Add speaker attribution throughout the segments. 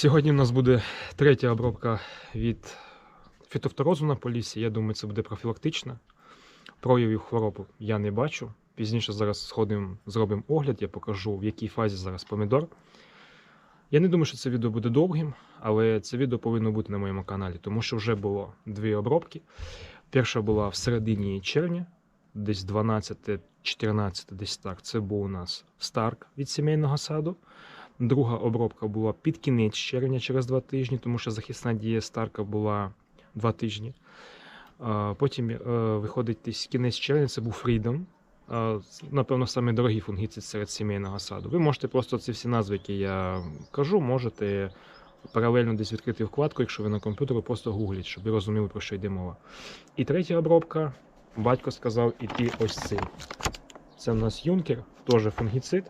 Speaker 1: Сьогодні у нас буде третя обробка від фітофторозу на полісі. Я думаю, це буде профілактична. Проявів хвороб я не бачу. Пізніше зараз сходимо, зробимо огляд, я покажу, в якій фазі зараз помідор. Я не думаю, що це відео буде довгим, але це відео повинно бути на моєму каналі, тому що вже було дві обробки. Перша була в середині червня, десь 12-14, десь так. Це був у нас Старк від сімейного саду. Друга обробка була під кінець червня через два тижні, тому що захисна дія Старка була два тижні. Потім е, виходить кінець червня, це був Freedom. Напевно, саме дорогий фунгіцид серед сімейного саду. Ви можете просто ці всі назви, які я кажу, можете паралельно десь відкрити вкладку, якщо ви на комп'ютері, просто гугліть, щоб ви розуміли, про що йде мова. І третя обробка, батько сказав іти ось цим. Це в нас юнкер, теж фунгіцид.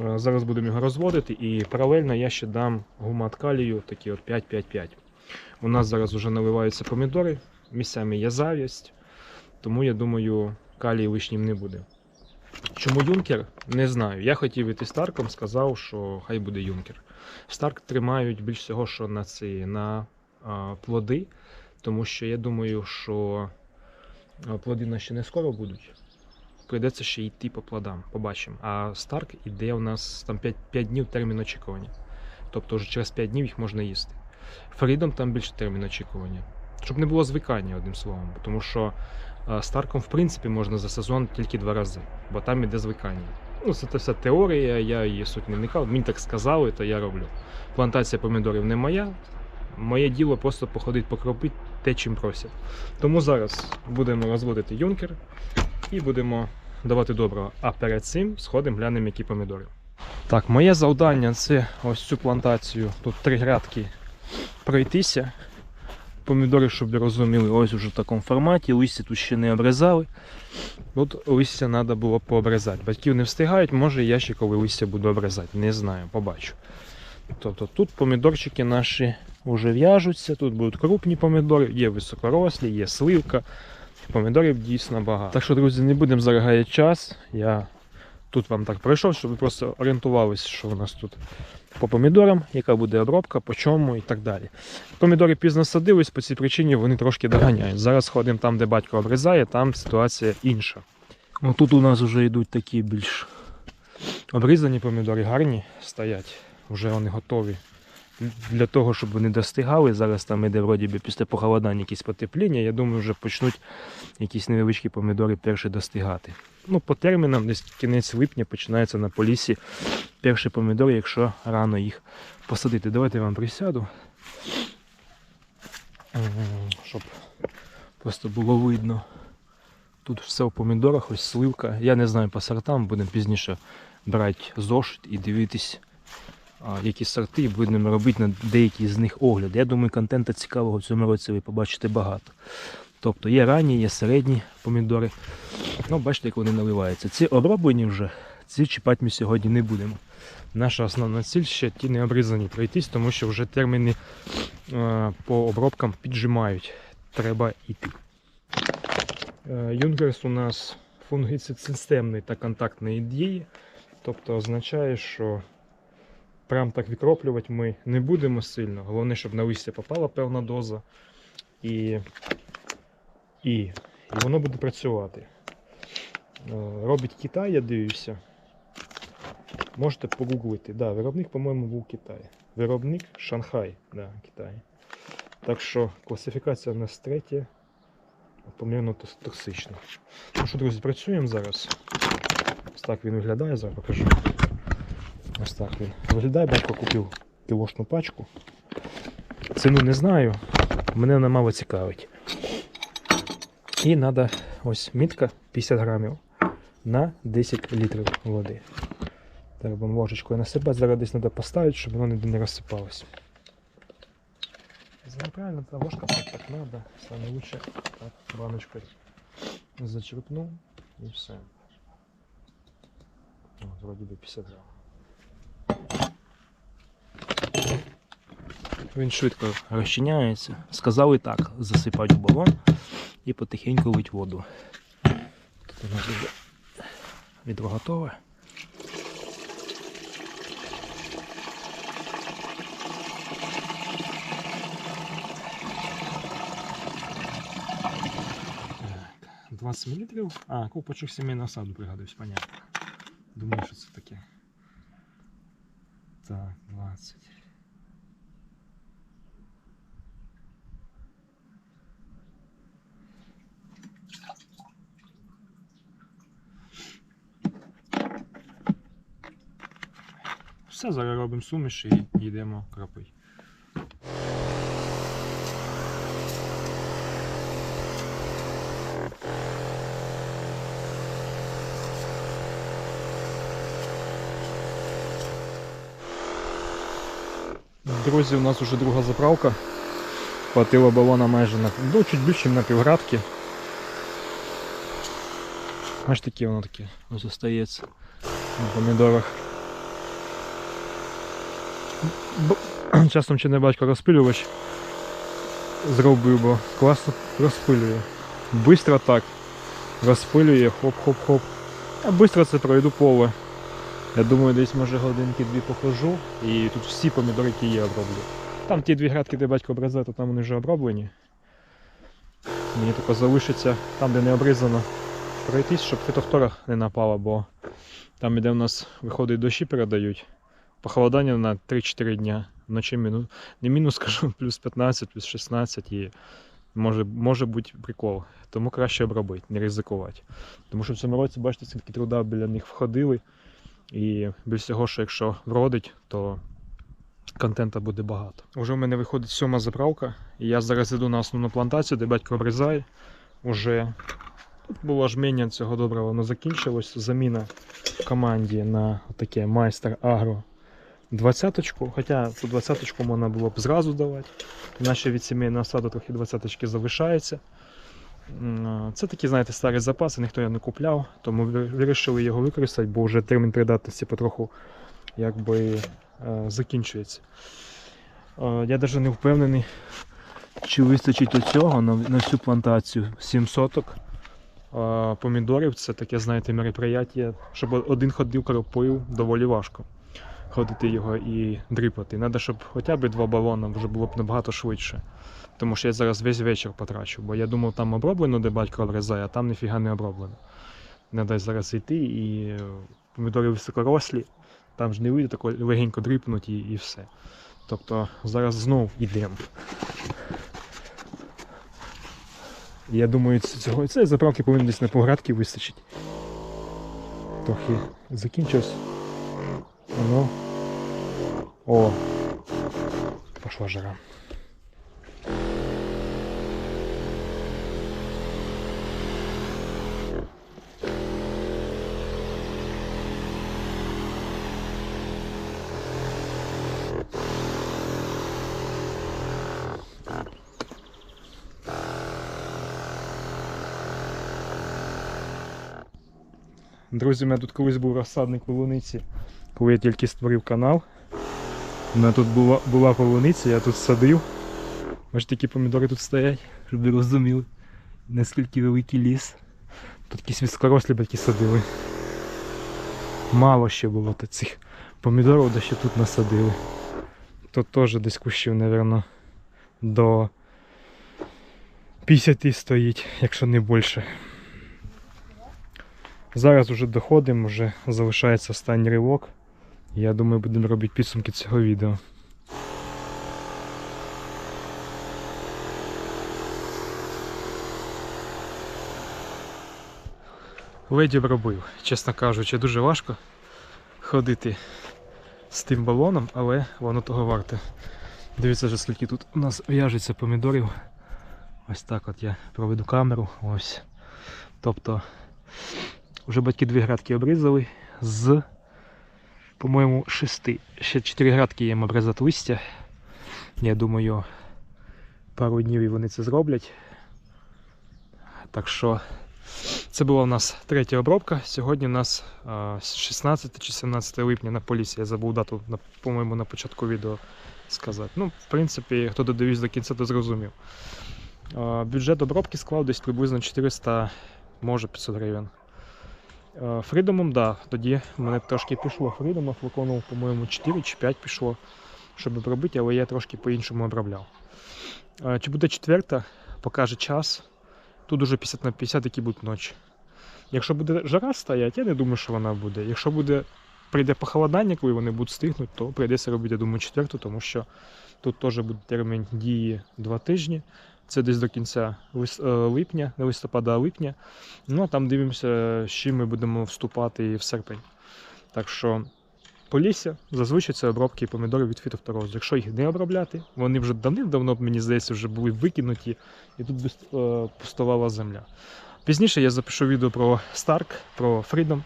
Speaker 1: Е, Зараз будемо його розводити і паралельно я ще дам гумат калію, такі от 5-5-5. У нас зараз вже наливаються помідори, місцями є завість, тому я думаю, калій лишнім не буде. Чому юнкер? Не знаю. Я хотів іти старком, сказав, що хай буде юнкер. Старк тримають більш всього, що на ці на а, плоди, тому що я думаю, що плоди на ще не скоро будуть прийдеться ще йти по плодам, побачимо. А Старк іде у нас там 5, 5 днів термін очікування. Тобто вже через 5 днів їх можна їсти. Фрідом там більше термін очікування. Щоб не було звикання, одним словом. Тому що Старком, в принципі, можна за сезон тільки два рази, бо там іде звикання. Ну, це, все теорія, я її суть не вникав. Мені так сказали, то я роблю. Плантація помідорів не моя. Моє діло просто походити покропити те, чим просять. Тому зараз будемо розводити юнкер і будемо давати доброго. А перед цим сходимо, глянемо, які помідори. Так, моє завдання це ось цю плантацію. Тут три грядки пройтися. Помідори, щоб ви розуміли, ось уже в такому форматі. Листя тут ще не обрізали. От листя треба було пообрізати. Батьків не встигають, може я ще коли листя буду обрізати. Не знаю, побачу. Тобто тут помідорчики наші вже в'яжуться, тут будуть крупні помідори, є високорослі, є сливка. Помідорів дійсно багато. Так що, друзі, не будемо зарагати час. Я тут вам так пройшов, щоб ви просто орієнтувалися, що у нас тут по помідорам, яка буде обробка, по чому і так далі. Помідори пізно садились, по цій причині вони трошки доганяють. Зараз ходимо там, де батько обрізає, там ситуація інша. Ну, тут у нас вже йдуть такі більш обрізані помідори, гарні стоять. Вже вони готові для того, щоб вони достигали. Зараз там іде вроді би після похолодання якісь потепління. Я думаю, вже почнуть якісь невеличкі помідори перші достигати. Ну, по термінам, десь кінець липня починається на полісі перші помідори, якщо рано їх посадити. Давайте я вам присяду, щоб просто було видно. Тут все в помідорах, ось сливка. Я не знаю по сортам, будемо пізніше брати зошит і дивитись які сорти, будемо робити на деякі з них огляд. Я думаю, контенту цікавого в цьому році ви побачите багато. Тобто є ранні, є середні помідори. Ну, бачите, як вони наливаються. Ці оброблені вже, ці чіпати ми сьогодні не будемо. Наша основна ціль ще ті не обрізані пройтись, тому що вже терміни е, по обробкам піджимають. Треба йти. Е, Юнгерс у нас фунгіцид системний та контактної дії. Тобто означає, що прям так відкроплювати ми не будемо сильно. Головне, щоб на листя попала певна доза. І, і, і воно буде працювати. Е, Робить Китай, я дивлюся. Можете погуглити. Да, виробник, по-моєму, був Китай. Виробник Шанхай, да, Китай. Так що класифікація у нас третя, помірно токсична. Ну що, друзі, працюємо зараз. Ось так він виглядає, зараз покажу. Ось так він виглядає, батько купив кілошну пачку. Ціну не знаю, мене вона мало цікавить. І треба ось мітка 50 грамів на 10 літрів води. Треба ложечкою насипати, зараз десь треба поставити, щоб воно ніде не розсипалось. Правильно, та ложка так, так треба. Саме лучше так баночкою зачерпнув і все. Вроді би 50 грамів. Він швидко розчиняється. Сказали так, засипати в балон і потихеньку лить воду. Тут у нас вже відро готове. Так, 20 мл. А, купочок сімейного саду пригадуюсь, понятно. Думаю, що це таке. Так, 20. Все, зараз робимо суміш і йдемо кропить. Друзі, у нас вже друга заправка. Хватило балона майже на ну, чуть більше на півградки. Аж таке воно таке ось остається на помідорах. Часом чи не батько розпилювач зробив, бо класно розпилює. Бистро так. Розпилює, хоп-хоп-хоп. А бистро це пройду поле. Я думаю, десь може годинки дві похожу і тут всі помідори, які є, оброблю. Там ті дві градки, де батько обрізає, то там вони вже оброблені. Мені тільки залишиться там, де не обрізано, пройтись, щоб фітофтора не напала, бо там, де в нас виходить дощі передають, похолодання на 3-4 дня. Вночі мінус, не мінус, скажу, плюс 15, плюс 16 і може, може бути прикол. Тому краще обробити, не ризикувати. Тому що в цьому році, бачите, скільки труда біля них входили. І без всього, що якщо вродить, то контента буде багато. Уже в мене виходить сьома заправка, і я зараз іду на основну плантацію, де батько обрізає. Уже тут було жміння цього доброго, воно закінчилось. Заміна в команді на таке майстер агро 20-ку. Хоча ту 20-ку можна було б зразу давати. Наші від сімейного саду трохи 20-ки залишається. Це такі, знаєте, старі запаси, ніхто його не купляв, тому вирішили його використати, бо вже термін придатності потроху якби е, закінчується. Е, Я навіть не впевнений, чи вистачить оцього на, на всю плантацію 7 соток. Е, Помідорів це таке, знаєте, мероприятие, щоб один ходив кропив, доволі важко ходити його і дріпати. Треба, щоб хоча б два балони вже було б набагато швидше. Тому що я зараз весь вечір потрачу, бо я думав, там оброблено, де батько обрізає, а там ніфіга не оброблено. Дай зараз йти і помідори високорослі, там ж не вийде тако легенько дріпнуть і, і все. Тобто зараз знов йдемо. Я думаю, цього цієї заправки повинно десь на поградки вистачить. Трохи закінчилось. Пошла жара. Друзі, у мене тут колись був розсадник полуниці, коли я тільки створив канал. У мене тут була, була полуниця, я тут садив. Ось такі помідори тут стоять, щоб ви розуміли, наскільки великий ліс. Тут якісь високорослі батьки садили. Мало ще було цих помідорів, де ще тут насадили. Тут теж десь кущів, мабуть, до 50 стоїть, якщо не більше. Зараз вже доходимо, вже залишається останній ривок. Я думаю, будемо робити підсумки цього відео. Ледь обробив, чесно кажучи, дуже важко ходити з тим балоном, але воно того варте. Дивіться вже скільки тут у нас в'яжеться помідорів. Ось так от я проведу камеру. Ось. Тобто вже батьки дві градки обрізали з, по-моєму, шести. Ще чотири градки їм обрізати листя. Я думаю, пару днів і вони це зроблять. Так що це була у нас третя обробка. Сьогодні у нас 16 чи 17 липня на полісі. Я забув дату, по-моєму, на початку відео сказати. Ну, в принципі, хто додивився до кінця, то зрозумів. Бюджет обробки склав десь приблизно 400, може 500 гривень. Е, Фрідомом, да, тоді мене трошки пішло фрідомов, виконував, по-моєму, 4 чи 5 пішло, щоб обробити, але я трошки по-іншому обробляв. Е, Чи буде четверта, покаже час. Тут уже 50 на 50, які будуть ночі. Якщо буде жара стоять, я не думаю, що вона буде. Якщо буде прийде похолодання, коли вони будуть стигнути, то прийдеться робити, я думаю, четверту, тому що тут теж буде термін дії 2 тижні. Це десь до кінця е, липня, не листопада, а липня. Ну а там дивимося, з чим ми будемо вступати в серпень. Так що Полісся зазвичай це обробки помідорів від фітофторозу. Якщо їх не обробляти, вони вже давним-давно, мені здається, вже були викинуті, і тут е, пустувала земля. Пізніше я запишу відео про Stark, про Freedom,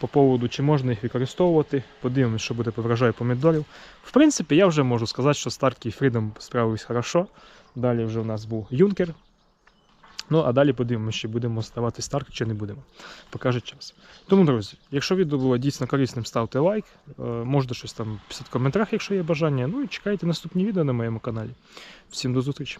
Speaker 1: по поводу, чи можна їх використовувати. Подивимось, що буде по врожаю помідорів. В принципі, я вже можу сказати, що Stark і Freedom справились хорошо. Далі вже у нас був Юнкер. Ну, а далі подивимося, чи будемо ставати Старк, чи не будемо. Покаже час. Тому, друзі, якщо відео було дійсно корисним, ставте лайк. Е, Можете щось там писати в коментарях, якщо є бажання. Ну і чекайте наступні відео на моєму каналі. Всім до зустрічі!